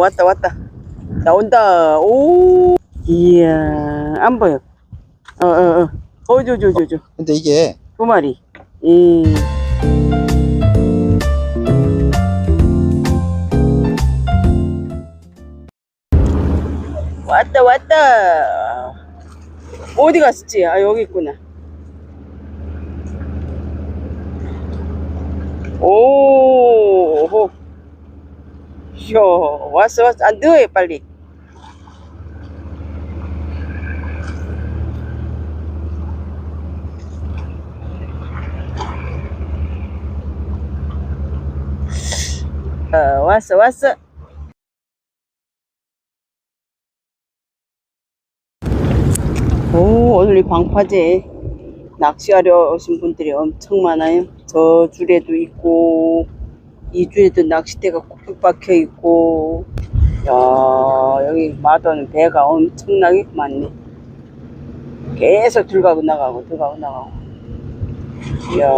왔다 왔다. 나온다. 오! 이야 안 보여. 어어어. 어저저저저. 근데 이게 두 마리. 이. 왔다 왔다. 어디 갔었지? 아 여기 있구나. 오이 야 왔어 왔어 안 넣어요 빨리. 어, 왔어 왔어 오 오늘 이 광파제 낚시하러 오신 분들이 엄청 많아요. 저 줄에도 있고 이 줄에도 낚싯대가 콕콕 박혀 있고. 야 여기 마도는 배가 엄청나게 많네. 계속 들어가고 나가고 들어가고 나가고. 이야.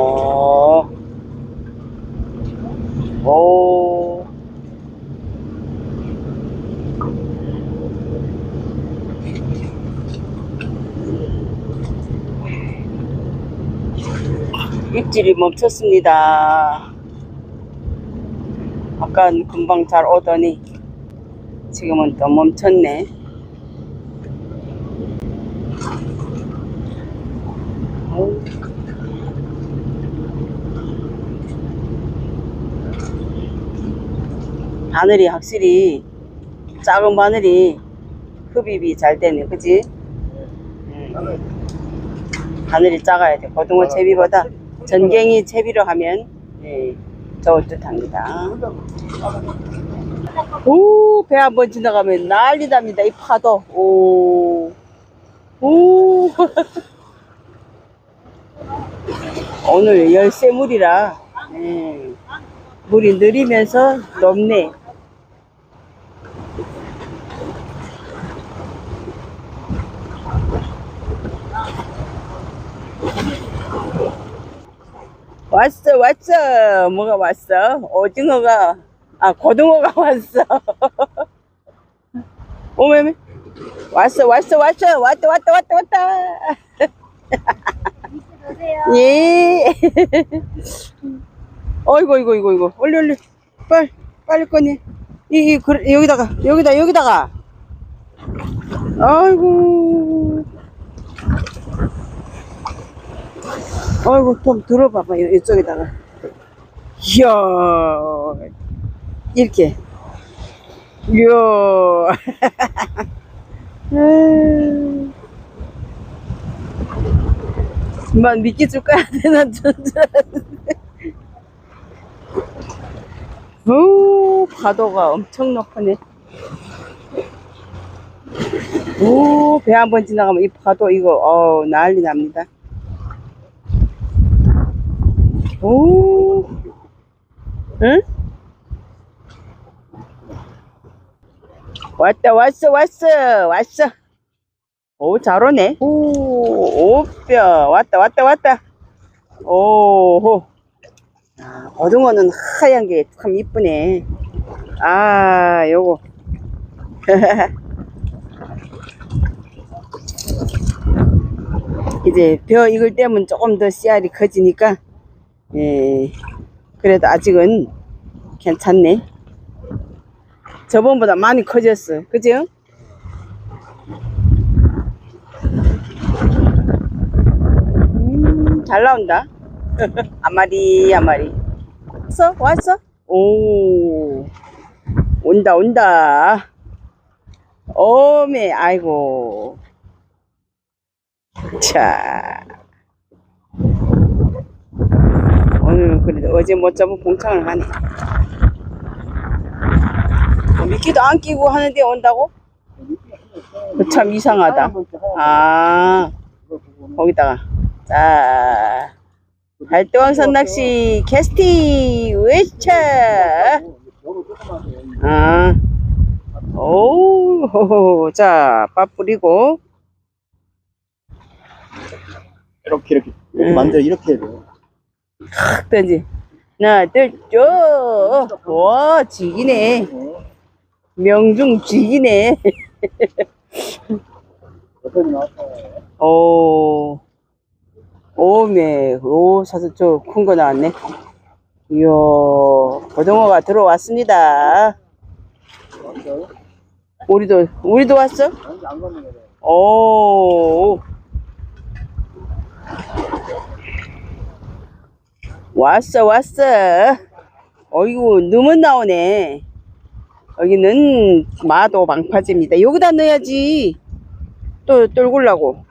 오. 입질이 멈췄습니다. 아까는 금방 잘 오더니 지금은 또 멈췄네. 바늘이 확실히 작은 바늘이 흡입이 잘 되네, 그지? 음. 바늘이 작아야 돼. 고등어 채비보다 전갱이 채비로 하면 예, 좋을 듯 합니다. 오, 배 한번 지나가면 난리 납니다. 이 파도. 오. 오. 오늘 열쇠물이라 예, 물이 느리면서 높네. 왔어 왔어. 뭐가 왔어? 오징어가 아 고등어가 왔어. 오메메 왔어 왔어 왔어. 왔다 왔다 왔다 왔다. 예. 어이구 이구 이구 이구. 얼리 얼리 빨리 빨리 꺼내. 이, 이 그래, 여기다가 여기다 여기다가. 아이고 아이고 좀 들어봐봐 요 이쪽에다가. 이야 이렇게. 이야 미끼 줄까 되나 오 파도가 엄청 높으네. 오배 한 번 지나가면 이 파도 이거 어 난리 납니다 오, 응? 왔다, 왔어, 왔어, 왔어. 오, 잘 오네. 오, 오뼈. 왔다, 왔다, 왔다. 오호. 아, 고등어는 하얀 게 참 이쁘네. 아, 요거. 이제 벼 익을 때면 조금 더 씨알이 커지니까 예, 그래도 아직은 괜찮네. 저번보다 많이 커졌어. 그죠? 음, 잘 나온다. 한 마리, 한 마리. 왔어? 왔어? 오, 온다, 온다. 오메, 아이고. 자. 오늘 그래도 어제 못 잡은 봉창을 하네. 어, 미끼도 안 끼고 하는데 온다고? 그 참 이상하다. 아, 거기다가. 자, 활동선 낚시 캐스팅 외쳐! 아, 오, 자, 밥 뿌리고. 이렇게 이렇게 이렇게 음. 만들어 이렇게 해야 돼요. 탁 던지. 하나, 둘, 쭉. 와, 지기네. 명중 나왔어? 오, 오메, 오, 사서 저큰 거 나왔네. 이야, 고등어가 들어왔습니다. 왔어요? 우리도, 우리도 왔어? 오. 왔어, 왔어. 어이구, 너무 나오네. 여기는 마도 망파제입니다. 여기다 넣어야지. 또 떨굴라고.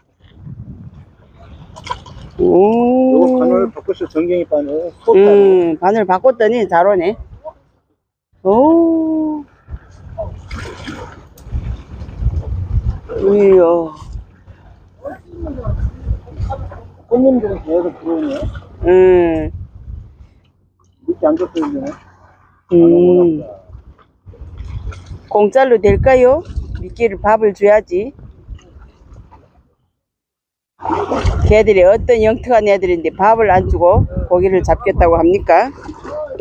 오. 바늘 바꿨어, 전갱이 바늘. 음, 바늘 바꿨더니 잘 오네. 오. 이야. 꽃님 좀 계속 들어오네. 음, 밑에 안 줬어요, 음. 공짜로 될까요? 미끼를 밥을 줘야지. 걔들이 어떤 영특한 애들인데 밥을 안 주고 고기를 잡겠다고 합니까?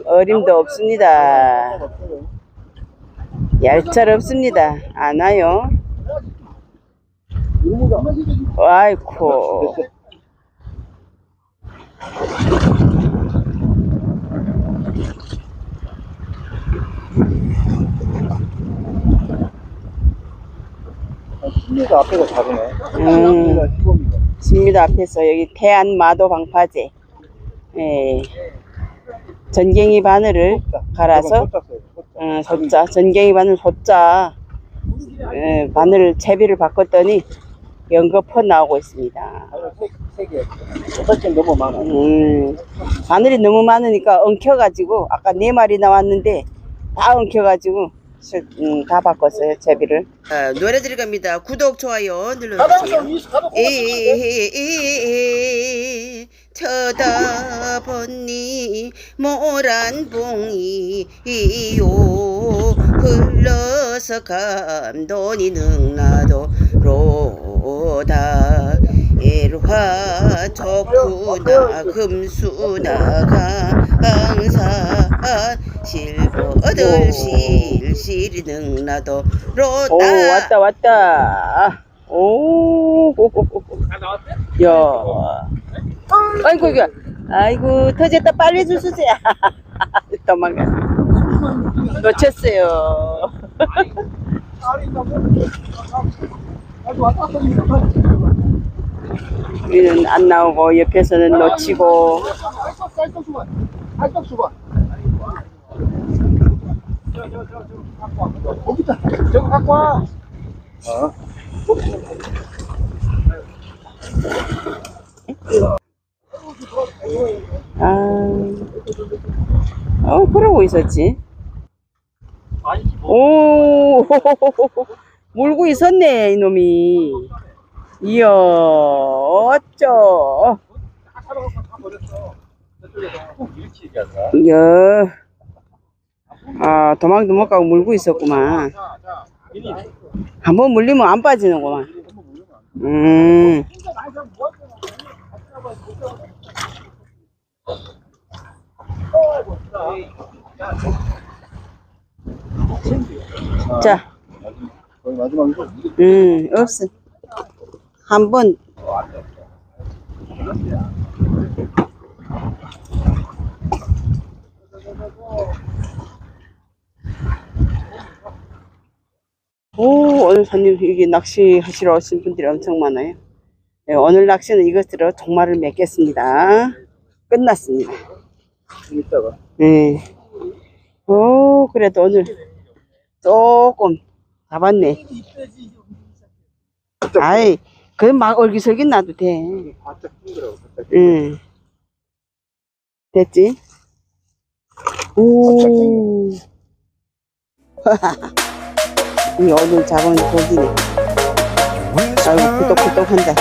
어림도 없습니다. 얄짤 없습니다. 안 와요. 아이코. 신뢰가 앞에가 작으네. 음. 신뢰가 15m. 집니다 앞에서 여기 태안 마도 방파제. 예. 전갱이 바늘을 갈아서 어, 솥자 전갱이 바늘 솥자 예, 바늘 채비를 바꿨더니 연거퍼 나오고 있습니다. 너무 많아. 음, 바늘이 너무 많으니까 엉켜가지고 아까 네 마리 나왔는데 다 엉켜가지고 스- 음, 다 바꿨어요 채비를. 노래 들어갑니다. 구독 좋아요 눌러주세요. 에에에에 쳐다보니 모란 봉이요 흘러서 감돈이 능나도로다 일화 좋구나 금수나 강사 실버들 실실이 능나도 로다 오 왔다 왔다 오 야. 아이고, 이거. 아이고, 터졌다. 빨리 주세요. 도망가. 놓쳤어요. 우리는 안 나오고, 옆에서는 놓치고. 아. 어, 그러고 있었지. 오, 물고 있었네, 이놈이. 이야, 어쩌. 이야. 아, 도망도 못 가고 물고 있었구만. 한번 물리면 안 빠지는구만. 음. 자. 음, 없어. 한 번. 오, 오늘 손님, 여기 낚시 하시러 오신 분들이 엄청 많아요. 네, 오늘 낚시는 이것으로 종말을 맺겠습니다. 끝났습니다. 이따가. 네. 오, 그래도 오늘 조금 잡았네. 아이, 그럼 막 얼기설기 놔도 돼. 바짝 힘들어. 응. 됐지? 오. 이 오늘 잡은 고기네. 아이고, 끄떡끄떡 한다.